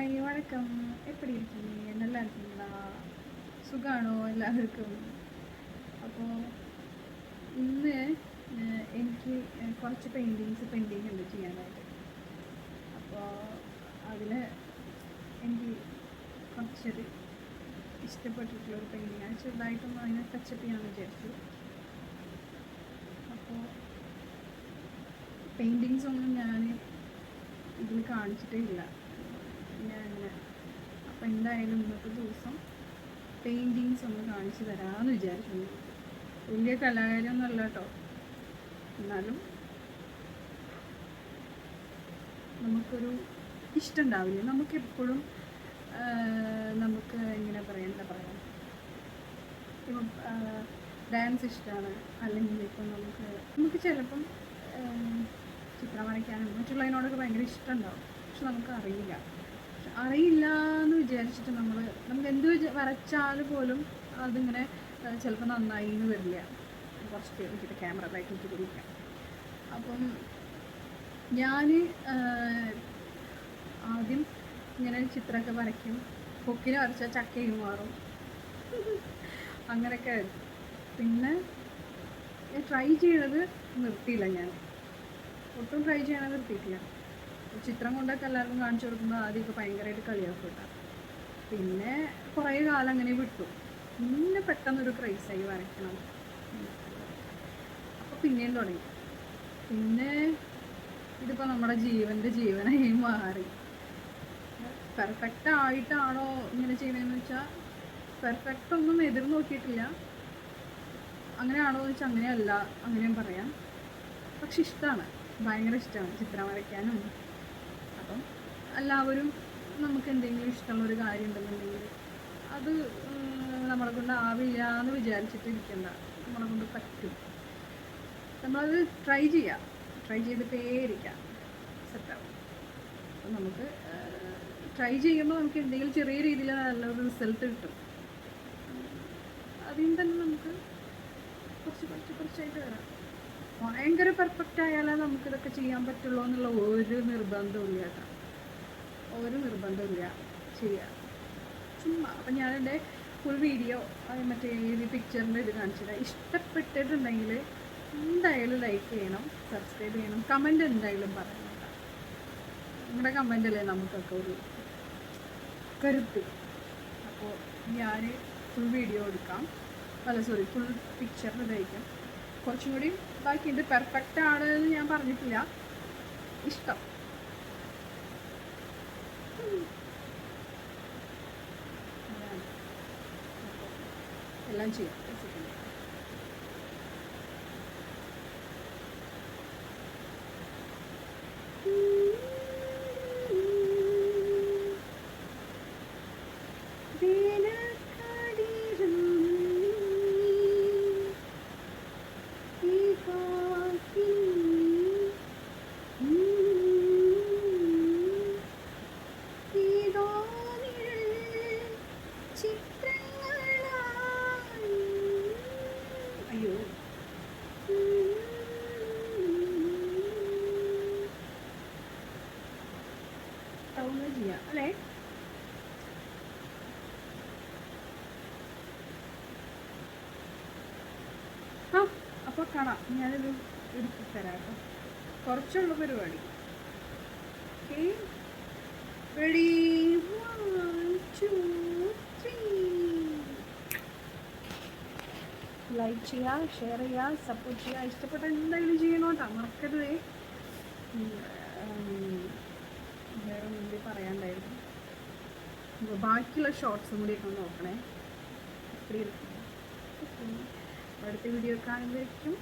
Hi வணக்கம் எப்படி இருக்கீங்க நல்லா இருக்கீங்களா സുഖമാണോ എല്ലാവർക്കും അപ്പോൾ ഇന്ന് ഏഹ്, എനിക്ക് ഏഹ്, കുറച്ച് പെയിൻറ്റിങ്സ് പെയിൻറ്റിങ് ഉണ്ട് ചെയ്യാനായിട്ട് അപ്പോൾ അതിൽ എനിക്ക് കുറച്ചൊരു ഇഷ്ടപ്പെട്ടിട്ടുള്ളൊരു പെയിൻറ്റിങ് ചെറുതായിട്ടൊന്ന് അതിനെ ടച്ചപ്പ് ചെയ്യാമെന്ന് വിചാരിച്ചു അപ്പോൾ പെയിൻറ്റിങ്സ് ഒന്നും ഞാൻ ഇതിൽ കാണിച്ചിട്ടേ ഇല്ല അങ്ങനെ അപ്പോൾ എന്തായാലും ഇന്നത്തെ ദിവസം പെയിന്റിങ്സ് ഒന്ന് കാണിച്ചു തരാമെന്ന് വിചാരിച്ചു വലിയ കലാകാരൊന്നും അല്ല കേട്ടോ. എന്നാലും നമുക്കൊരു ഇഷ്ടം നമുക്ക് നമുക്കെപ്പോഴും നമുക്ക് എങ്ങനെ പറയാം എന്താ പറയുക ഇപ്പം ഡാൻസ് ഇഷ്ടമാണ് അല്ലെങ്കിൽ ഇപ്പം നമുക്ക് നമുക്ക് ചിലപ്പം ചിത്രം വരയ്ക്കാനും മറ്റുള്ളതിനോടൊക്കെ ഭയങ്കര ഇഷ്ടമുണ്ടാവും പക്ഷെ നമുക്ക് അറിയില്ല അറിയില്ല എന്ന് വിചാരിച്ചിട്ട് നമ്മൾ നമുക്ക് എന്ത് വരച്ചാൽ പോലും അതിങ്ങനെ ചിലപ്പോൾ നന്നായി എന്ന് വരില്ല. കുറച്ച് പേര് വെച്ചിട്ട് ക്യാമറ ബാക്ക് എനിക്ക് പിടിക്കാം അപ്പം ഞാൻ ആദ്യം ഇങ്ങനെ ചിത്രമൊക്കെ വരയ്ക്കും. കൊക്കിനെ വരച്ചാൽ ചക്കയും മാറും. അങ്ങനെയൊക്കെ. പിന്നെ ട്രൈ ചെയ്തത് നിർത്തിയില്ല ഞാൻ. ഒട്ടും ട്രൈ ചെയ്യണത് നിർത്തിയിട്ടില്ല. ചിത്രം കൊണ്ടൊക്കെ എല്ലാവർക്കും കാണിച്ചു കൊടുക്കുമ്പോൾ ആദ്യമൊക്കെ ഭയങ്കരമായിട്ട് കളിയാക്കും കേട്ടോ പിന്നെ കുറേ കാലം അങ്ങനെ വിട്ടു. പിന്നെ പെട്ടെന്നൊരു ക്രൈസായി വരയ്ക്കണം അപ്പോൾ പിന്നെയും തുടങ്ങി. പിന്നെ ഇതിപ്പോൾ നമ്മുടെ ജീവന്റെ ജീവനായി മാറി. പെർഫെക്റ്റ് ആയിട്ടാണോ ഇങ്ങനെ ചെയ്യുന്നതെന്ന് വെച്ചാൽ പെർഫെക്റ്റ് ഒന്നും എതിർ നോക്കിയിട്ടില്ല. അങ്ങനെയാണോ എന്ന് വെച്ചാൽ അങ്ങനെയല്ല അങ്ങനെയും പറയാം. പക്ഷെ ഇഷ്ടമാണ് ഭയങ്കര ഇഷ്ടമാണ് ചിത്രം വരയ്ക്കാനും. അപ്പം എല്ലാവരും നമുക്ക് എന്തെങ്കിലും ഇഷ്ടമുള്ള ഒരു കാര്യം ഉണ്ടെന്നുണ്ടെങ്കിൽ അത് നമ്മളെ കൊണ്ട് ആവില്ല എന്ന് വിചാരിച്ചിട്ട് ഇരിക്കണ്ട നമ്മളെ കൊണ്ട് പറ്റും. നമ്മളത് ട്രൈ ചെയ്യാം. ട്രൈ ചെയ്തിട്ടേ ഇരിക്കാം സെറ്റാവും അപ്പം നമുക്ക് ട്രൈ ചെയ്യുമ്പോൾ നമുക്ക് എന്തെങ്കിലും ചെറിയ രീതിയിൽ നല്ലൊരു റിസൾട്ട് കിട്ടും. അതിൽ തന്നെ നമുക്ക് കുറച്ച് കുറച്ച് കുറച്ചായിട്ട് വരാം. ഭയങ്കര പെർഫെക്റ്റ് ആയാലേ നമുക്കിതൊക്കെ ചെയ്യാൻ പറ്റുള്ളൂ എന്നുള്ള ഒരു നിർബന്ധവും ഇല്ല കേട്ടോ. ഒരു നിർബന്ധമില്ല ചെയ്യാം. ചുമ്മാ അപ്പം ഞാനെന്റെ ഫുൾ വീഡിയോ മറ്റേ ഈ പിക്ചറിന്റെ ഇത് കാണിച്ചിട്ട് ഇഷ്ടപ്പെട്ടിട്ടുണ്ടെങ്കിൽ എന്തായാലും ലൈക്ക് ചെയ്യണം സബ്സ്ക്രൈബ് ചെയ്യണം കമന്റ് എന്തായാലും പറയണം നിങ്ങളുടെ കമന്റ് അല്ലേ നമുക്കൊക്കെ ഒരു കരുത്ത്. അപ്പോൾ ഞാൻ ഫുൾ വീഡിയോ എടുക്കാം. അല്ല സോറി ഫുൾ പിക്ചർ ഇതായിരിക്കും. കുറച്ചും കൂടി ബാക്കിയുണ്ട് പെർഫെക്റ്റ് ആണ് എന്ന് ഞാൻ പറഞ്ഞിട്ടില്ല ഇഷ്ടം എല്ലാം ചെയ്യാം ചെയ്യാം അല്ലേ? ആ അപ്പോൾ കാണാം. ഞാനിത് എടുത്ത് തരാം കേട്ടോ. കുറച്ചുള്ള പരിപാടി. Okay. Ready one two three like ചെയ്യുക ഷെയർ ചെയ്യുക സപ്പോർട്ട് ചെയ്യുക ഇഷ്ടപ്പെട്ട എന്തായാലും ചെയ്യണോട്ടാ. മറക്കരുതേ. വേറെ മുമ്പിൽ പറയാണ്ടായിരുന്നു. അപ്പോൾ ബാക്കിയുള്ള ഷോർട്സും കൂടി ഒക്കെ നോക്കണേ. അടുത്ത വീഡിയോ കാണുമ്പോഴേക്കും